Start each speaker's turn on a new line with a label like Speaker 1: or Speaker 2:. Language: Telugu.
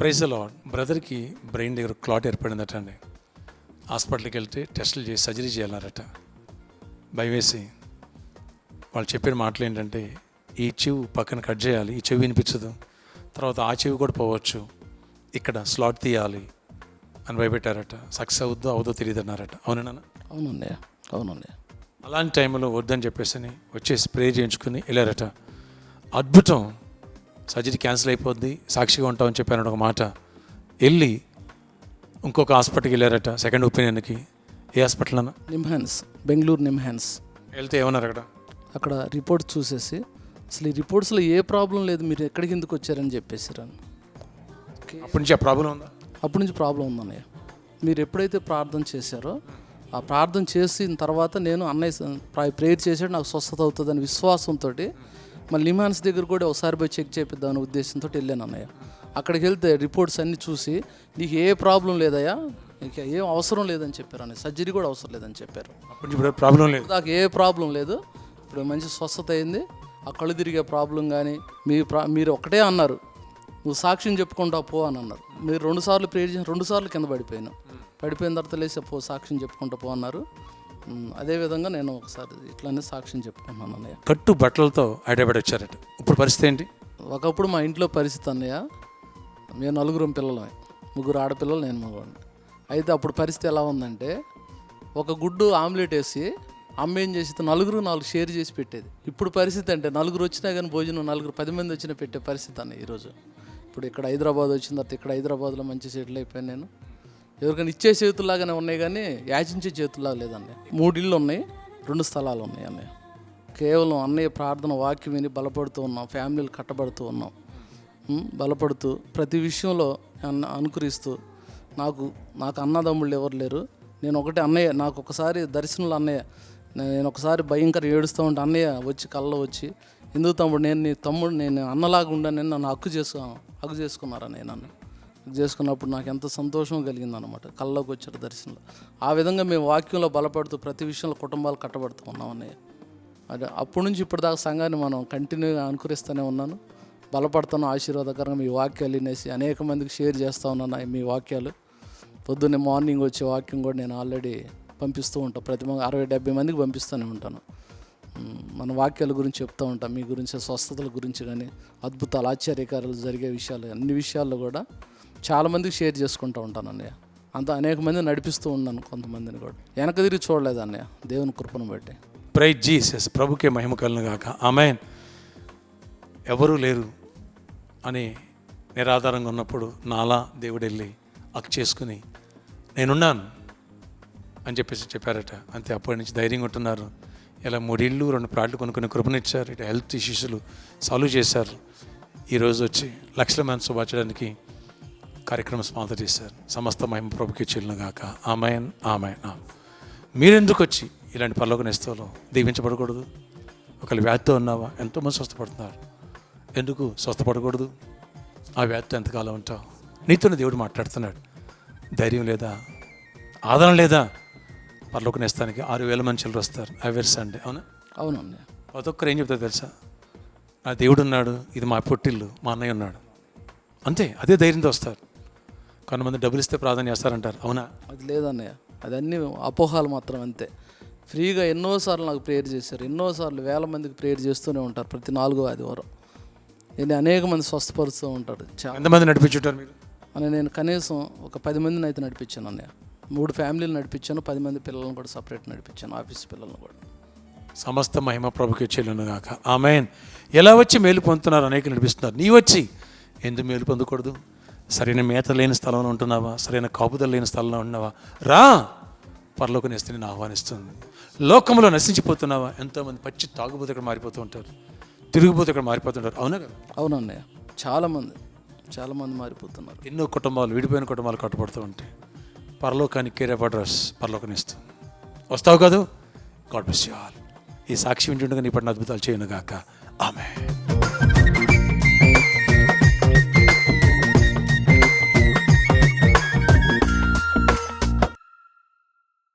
Speaker 1: ప్రైజ్ బ్రదర్కి బ్రెయిన్ దగ్గర క్లాట్ ఏర్పడిందట అండి. హాస్పిటల్కి వెళ్తే టెస్టులు చేసి సర్జరీ చేయాలన్నరట. భయవేసి వాళ్ళు చెప్పిన మాటలు ఏంటంటే ఈ చెవు పక్కన కట్ చేయాలి ఈ చెవి వినిపించదు. తర్వాత ఆ చెవి కూడా పోవచ్చు. ఇక్కడ స్లాట్ తీయాలి అని భయపెట్టారట. సక్సెస్ అవుద్దో అవుదో తెలియదు అన్నారట. అవునా
Speaker 2: అవునండి. అవునండి.
Speaker 1: అలాంటి టైంలో వద్దని చెప్పేసి వచ్చేసి ప్రే చేయించుకుని వెళ్ళారట. అద్భుతం. సర్జరీ క్యాన్సిల్ అయిపోద్ది సాక్షిగా ఉంటామని చెప్పాను ఒక మాట. వెళ్ళి ఇంకొక హాస్పిటల్కి వెళ్ళారట సెకండ్ ఒపీనియన్కి ఏ హాస్పిటల్ అన్న?
Speaker 2: నిమ్హాన్స్ బెంగళూరు నిమ్హాన్స్.
Speaker 1: వెళ్తే ఏమన్నారు అక్కడ?
Speaker 2: అక్కడ రిపోర్ట్ చూసేసి అసలు ఈ రిపోర్ట్స్లో ఏ ప్రాబ్లం లేదు మీరు ఎక్కడికి ఎందుకు వచ్చారని చెప్పేసారు
Speaker 1: అప్పటి నుంచి ఆ ప్రాబ్లం ఉందా?
Speaker 2: అప్పటి నుంచి ప్రాబ్లం ఉందన్నయ్య. మీరు ఎప్పుడైతే ప్రార్థన చేశారో ఆ ప్రార్థన చేసిన తర్వాత నేను అన్నయ్య ప్రేయర్ చేసాడు నాకు స్వస్థత అవుతుందని విశ్వాసంతో మళ్ళీ నిమాన్స్ దగ్గర కూడా ఒకసారి పోయి చెక్ చేపిద్దామనే ఉద్దేశంతో వెళ్ళాను అన్నయ్య. అక్కడికి వెళ్తే రిపోర్ట్స్ అన్నీ చూసి నీకు ఏ ప్రాబ్లం లేదయ్యా? నీకు ఏం అవసరం లేదని చెప్పారు అన్నయ్య. సర్జరీ కూడా అవసరం లేదని చెప్పారు.
Speaker 1: ఇప్పుడు ప్రాబ్లం లేదు.
Speaker 2: నాకు ఏ ప్రాబ్లం లేదు. ఇప్పుడు మంచి స్వస్థత అయింది. ఆ కళ్ళు తిరిగే ప్రాబ్లం కానీ మీ ప్రా మీరు ఒకటే అన్నారు. నువ్వు సాక్ష్యం చెప్పుకుంటా పో అని అన్నారు. మీరు రెండు సార్లు ప్రేయర్ చేసి రెండు సార్లు కింద పడిపోయాను. పడిపోయిన తర్వాత లేచి పో సాక్ష్యం చెప్పుకుంటా పో అన్నారు. అదేవిధంగా నేను ఒకసారి ఇట్లానే సాక్ష్యం చెప్పుకున్నాను అన్నయ్య.
Speaker 1: కట్టు బట్టలతో హైదరాబాద్ వచ్చారట. ఇప్పుడు పరిస్థితి ఏంటి?
Speaker 2: ఒకప్పుడు మా ఇంట్లో పరిస్థితి అన్నయ్య మేము నలుగురం పిల్లలమే. ముగ్గురు ఆడపిల్లలు నేను మగవాడిని. అయితే అప్పుడు పరిస్థితి ఎలా ఉందంటే ఒక గుడ్డు ఆమ్లెట్ వేసి అమ్మ ఏం చేసేది? నలుగురు నాలుగు షేర్ చేసి పెట్టేది. ఇప్పుడు పరిస్థితి అంటే నలుగురు వచ్చినా కానీ భోజనం నలుగురు పది మంది వచ్చినా పెట్టే పరిస్థితి అన్న ఈరోజు ఇప్పుడు ఇక్కడ హైదరాబాద్ వచ్చిన తర్వాత ఇక్కడ హైదరాబాద్లో మంచి సెటిల్ అయిపోయాను నేను. ఎవరికైనా ఇచ్చే చేతుల్లాగానే ఉన్నాయి కానీ యాచించే చేతుల్లాగా లేదండి. మూడు ఇళ్ళు ఉన్నాయి రెండు స్థలాలు ఉన్నాయి అన్నయ్య. కేవలం అన్నయ్య ప్రార్థన వాక్యం విని బలపడుతూ ఉన్నాం ఫ్యామిలీలు కట్టబడుతూ ఉన్నాం. బలపడుతూ ప్రతి విషయంలో అన్న అనుకరిస్తూ నాకు నాకు అన్నదమ్ముళ్ళు ఎవరు లేరు. నేను ఒకటి అన్నయ్య నాకు ఒకసారి దర్శనంలో అన్నయ్య నేను ఒకసారి భయంకర ఏడుస్తూ ఉంటే అన్నయ్య వచ్చి కళ్ళలో వచ్చి ఎందుకు తమ్ముడు నేను నీ తమ్ముడు నేను అన్నలాగా ఉండని నన్ను హక్కు చేసుకో హక్కు చేసుకున్నారా నేను నన్ను. చేసుకున్నప్పుడు నాకు ఎంత సంతోషం కలిగింది అనమాట కళ్ళలోకి వచ్చారు దర్శనంలో. ఆ విధంగా మేము వాక్యంలో బలపడుతూ ప్రతి విషయంలో కుటుంబాలు కట్టబడుతూ ఉన్నామని. అదే అప్పటి నుంచి ఇప్పటిదాకా సంఘాన్ని మనం కంటిన్యూగా అనుకరిస్తూనే ఉన్నాను. బలపడుతున్న ఆశీర్వాదకరంగా మీ వాక్యాలు వినేసి అనేక మందికి షేర్ చేస్తూ ఉన్నాను మీ వాక్యాలు. పొద్దున్నే మార్నింగ్ వచ్చే వాక్యం కూడా నేను ఆల్రెడీ పంపిస్తూ ఉంటాను ప్రతి అరవై డెబ్బై మందికి పంపిస్తూనే ఉంటాను. మన వాక్యాల గురించి చెప్తూ ఉంటాం. మీ గురించి స్వస్థతల గురించి కానీ అద్భుతాలు ఆశ్చర్యకారాలు జరిగే విషయాలు అన్ని విషయాల్లో కూడా చాలామందికి షేర్ చేసుకుంటూ ఉంటాను అన్నయ్య. అంత అనేక మంది నడిపిస్తూ ఉన్నాను కొంతమందిని కూడా. వెనక తిరిగి చూడలేదు అన్నయ్య. దేవుని కృపను బట్టి.
Speaker 1: ప్రై జీసస్ ప్రభుకే మహిమ కలను గాక. ఆమెన్ ఎవరూ లేరు అని నిరాధారంగా ఉన్నప్పుడు నాలా దేవుడు వెళ్ళి అక్ చేసుకుని నేనున్నాను అని చెప్పేసి చెప్పారట. అంతే అప్పటి నుంచి ధైర్యంగా ఉంటున్నారు. ఇలా మూడిళ్ళు రెండు ప్రాట్లు కొనుక్కుని కృపనిచ్చారు. ఇటు హెల్త్ ఇష్యూస్లు సాల్వ్ చేశారు. ఈరోజు వచ్చి లక్షల మంది శుభాచడానికి కార్యక్రమం స్పాన్సర్ చేశారు. సమస్త మహిమ ప్రభుకి చెల్లును గాక. Amen amen. మీరెందుకు వచ్చి ఇలాంటి పరలోక నెస్తలో దీవించబడకూడదు? ఒకళ్ళు వ్యాధితో ఉన్నావా? ఎంతోమంది స్వస్థపడుతున్నారు. ఎందుకు స్వస్థపడకూడదు? ఆ వ్యాధితో ఎంతకాలం ఉంటావు? నీతోనే దేవుడు మాట్లాడుతున్నాడు. ధైర్యం లేదా? ఆదరణ లేదా? పరలోక నేస్తానికి ఆరు వేల మంది చిల్లర వస్తారు. Every Sunday. అవునా?
Speaker 2: అవును
Speaker 1: ప్రతి ఒక్కరు ఏం చెప్తారు తెలుసా? నా దేవుడు ఉన్నాడు ఇది మా పొట్టిల్లు మా అన్నయ్య ఉన్నాడు. అంతే అదే ధైర్యంతో వస్తారు. కొంతమంది డబ్బులు ఇస్తే ప్రార్థన చేస్తారంటారు. అవునా?
Speaker 2: అది లేదన్నయ్య. అదన్నీ అపోహాలు మాత్రం అంతే. ఫ్రీగా ఎన్నోసార్లు నాకు ప్రేయర్ చేశారు. ఎన్నోసార్లు వేల మందికి ప్రేయర్ చేస్తూనే ఉంటారు ప్రతి నాలుగో ఆదివారం. నేను అనేక మంది స్వస్థపరుస్తూ చాలా
Speaker 1: ఎంతమంది నడిపించుంటారు మీరు?
Speaker 2: అని నేను కనీసం ఒక పది మందిని అయితే నడిపించాను అన్నయ్య. మూడు ఫ్యామిలీలు నడిపించాను పది మంది పిల్లలను కూడా సపరేట్ నడిపించాను ఆఫీస్ పిల్లలను కూడా.
Speaker 1: సమస్త మహిమ ప్రభుకి చెల్లును గాక. ఆమెన్. ఎలా వచ్చి మేలు పొందుతున్నారు? అనేకలు నడిపిస్తున్నారు. నీ వచ్చి ఎందుకు మేలు పొందకూడదు? సరైన మేత లేని స్థలంలో ఉంటున్నావా? సరైన కాపుదల లేని స్థలంలో ఉన్నావా రా! పరలోక నేస్తే నేను ఆహ్వానిస్తుంది. లోకంలో నశించిపోతున్నావా? ఎంతోమంది పచ్చి తాగుబోతు ఇక్కడ మారిపోతూ ఉంటారు. తిరిగిపోతే ఇక్కడ మారిపోతుంటారు అవునా కదా?
Speaker 2: అవునన్నయ్య. చాలామంది చాలామంది మారిపోతున్నారు.
Speaker 1: ఎన్నో కుటుంబాలు విడిపోయిన కుటుంబాలు కట్టుబడుతూ ఉంటాయి పరలోకానికి కేరేప్ అడ్రస్ పరలోకనిస్తుంది వస్తావు కాదు? God bless you all. ఈ సాక్షి వింటుండగా నీ పడిన అద్భుతాలు చేయను గాక ఆమె